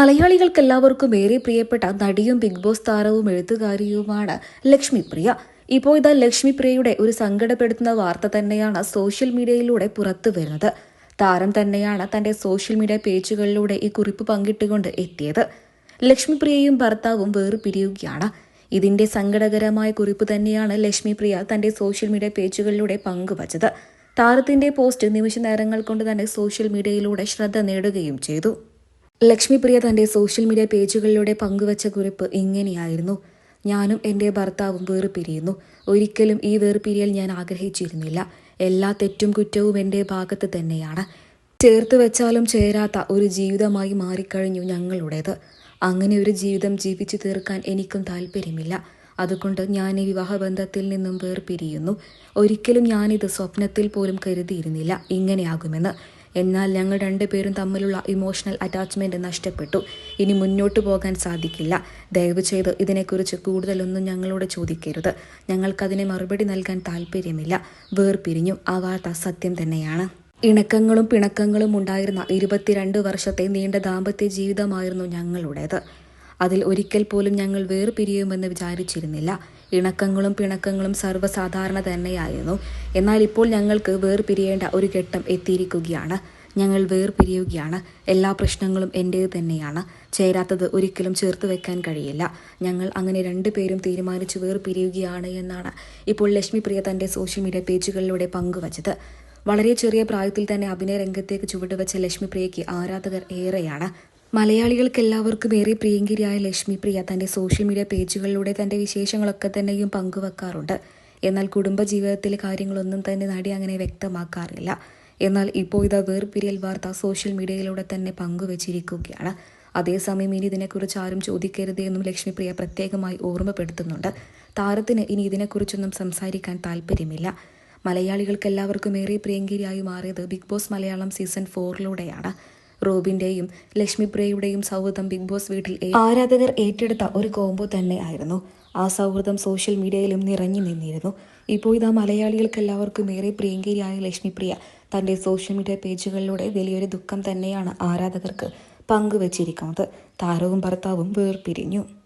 മലയാളികൾക്ക് എല്ലാവർക്കും ഏറെ പ്രിയപ്പെട്ട നടിയും ബിഗ് ബോസ് താരവും എഴുത്തുകാരിയുമാണ് ലക്ഷ്മി പ്രിയ ഇപ്പോൾ ഇതാ ലക്ഷ്മി പ്രിയയുടെ ഒരു സങ്കടപ്പെടുത്തുന്ന വാർത്ത തന്നെയാണ് സോഷ്യൽ മീഡിയയിലൂടെ പുറത്തു വരുന്നത്. താരം തന്നെയാണ് തന്റെ സോഷ്യൽ മീഡിയ പേജുകളിലൂടെ ഈ കുറിപ്പ് പങ്കിട്ടുകൊണ്ട് എത്തിയത്. ലക്ഷ്മി പ്രിയയും ഭർത്താവും വേർപിരിയുകയാണ്. ഇതിന്റെ സങ്കടകരമായ കുറിപ്പ് തന്നെയാണ് ലക്ഷ്മി പ്രിയ തന്റെ സോഷ്യൽ മീഡിയ പേജുകളിലൂടെ പങ്കുവച്ചത്. താരത്തിന്റെ പോസ്റ്റ് നിമിഷ നേരങ്ങൾ കൊണ്ട് തന്നെ സോഷ്യൽ മീഡിയയിലൂടെ ശ്രദ്ധ നേടുകയും ചെയ്തു. ലക്ഷ്മിപ്രിയ തന്റെ സോഷ്യൽ മീഡിയ പേജുകളിലൂടെ പങ്കുവച്ച കുറിപ്പ് ഇങ്ങനെയായിരുന്നു ഞാനും എന്റെ ഭർത്താവും വേർപിരിയുന്നു. ഒരിക്കലും ഈ വേർപിരിയൽ ഞാൻ ആഗ്രഹിച്ചിരുന്നില്ല. എല്ലാ തെറ്റും കുറ്റവും എന്റെ ഭാഗത്ത് തന്നെയാണ്. ചേർത്ത് വെച്ചാലും ചേരാത്ത ഒരു ജീവിതമായി മാറിക്കഴിഞ്ഞു ഞങ്ങളുടേത്. അങ്ങനെ ഒരു ജീവിതം ജീവിച്ചു തീർക്കാൻ എനിക്കും താല്പര്യമില്ല. അതുകൊണ്ട് ഞാൻ ഈ വിവാഹബന്ധത്തിൽ നിന്നും വേർപിരിയുന്നു. ഒരിക്കലും ഞാനിത് സ്വപ്നത്തിൽ പോലും കരുതിയിരുന്നില്ല ഇങ്ങനെയാകുമെന്ന്. എന്നാൽ ഞങ്ങൾ രണ്ടുപേരും തമ്മിലുള്ള ഇമോഷണൽ അറ്റാച്ച്മെന്റ് നഷ്ടപ്പെട്ടു. ഇനി മുന്നോട്ട് പോകാൻ സാധിക്കില്ല. ദയവ് ചെയ്ത് ഇതിനെക്കുറിച്ച് കൂടുതലൊന്നും ഞങ്ങളോട് ചോദിക്കരുത്. ഞങ്ങൾക്കതിനെ മറുപടി നൽകാൻ താല്പര്യമില്ല വേർപിരിഞ്ഞു. ആ വാർത്ത സത്യം തന്നെയാണ്. ഇണക്കങ്ങളും പിണക്കങ്ങളും ഉണ്ടായിരുന്ന ഇരുപത്തിരണ്ട് വർഷത്തെ നീണ്ട ദാമ്പത്യ ജീവിതമായിരുന്നു ഞങ്ങളുടേത്. അതിൽ ഒരിക്കൽ പോലും ഞങ്ങൾ വേർപിരിയുമെന്ന് വിചാരിച്ചിരുന്നില്ല. ഇണക്കങ്ങളും പിണക്കങ്ങളും സർവസാധാരണ തന്നെയായിരുന്നു. എന്നാൽ ഇപ്പോൾ ഞങ്ങൾക്ക് വേർപിരിയേണ്ട ഒരു ഘട്ടം എത്തിയിരിക്കുകയാണ്. ഞങ്ങൾ വേർപിരിയുകയാണ്. എല്ലാ പ്രശ്നങ്ങളും എന്റേത് തന്നെയാണ്. ചേരാത്തത് ഒരിക്കലും ചേർത്ത് വെക്കാൻ കഴിയില്ല. ഞങ്ങൾ അങ്ങനെ രണ്ടുപേരും തീരുമാനിച്ചു വേർപിരിയുകയാണ് എന്നാണ് ഇപ്പോൾ ലക്ഷ്മി പ്രിയ തന്റെ സോഷ്യൽ മീഡിയ പേജുകളിലൂടെ പങ്കുവച്ചത്. വളരെ ചെറിയ പ്രായത്തിൽ തന്നെ അഭിനയ രംഗത്തേക്ക് ചുവടുവെച്ച ലക്ഷ്മിപ്രിയയ്ക്ക് ആരാധകർ ഏറെയാണ്. മലയാളികൾക്ക് എല്ലാവർക്കും ഏറെ പ്രിയങ്കരിയായ ലക്ഷ്മി പ്രിയ തന്റെ സോഷ്യൽ മീഡിയ പേജുകളിലൂടെ തന്റെ വിശേഷങ്ങളൊക്കെ തന്നെയും പങ്കുവെക്കാറുണ്ട്. എന്നാൽ കുടുംബജീവിതത്തിലെ കാര്യങ്ങളൊന്നും തന്നെ നടി അങ്ങനെ വ്യക്തമാക്കാറില്ല. എന്നാൽ ഇപ്പോൾ ഇതാ വേർപിരിയൽ വാർത്ത സോഷ്യൽ മീഡിയയിലൂടെ തന്നെ പങ്കുവച്ചിരിക്കുകയാണ്. അതേസമയം ഇനി ഇതിനെക്കുറിച്ച് ആരും ചോദിക്കരുത് എന്നും ലക്ഷ്മി പ്രിയ പ്രത്യേകമായി ഓർമ്മപ്പെടുത്തുന്നുണ്ട്. താരത്തിന് ഇനി ഇതിനെക്കുറിച്ചൊന്നും സംസാരിക്കാൻ താല്പര്യമില്ല. മലയാളികൾക്ക് എല്ലാവർക്കും ഏറെ പ്രിയങ്കരിയായി മാറിയത് ബിഗ് ബോസ് മലയാളം സീസൺ ഫോറിലൂടെയാണ് റോബിന്റെയും ലക്ഷ്മിപ്രിയയുടെയും സൗഹൃദം ബിഗ് ബോസ് വീട്ടിൽ ആരാധകർ ഏറ്റെടുത്ത ഒരു കോംബോ തന്നെ ആയിരുന്നു ആ സൗഹൃദം സോഷ്യൽ മീഡിയയിലും നിറഞ്ഞു നിന്നിരുന്നു. ഇപ്പോൾ ഇതാ മലയാളികൾക്ക് എല്ലാവർക്കും ഏറെ പ്രിയങ്കരിയായ ലക്ഷ്മിപ്രിയ തന്റെ സോഷ്യൽ മീഡിയ പേജുകളിലൂടെ വലിയൊരു ദുഃഖം തന്നെയാണ് ആരാധകർക്ക് പങ്കുവച്ചിരിക്കുന്നത്. താരവും ഭർത്താവും വേർപിരിഞ്ഞു.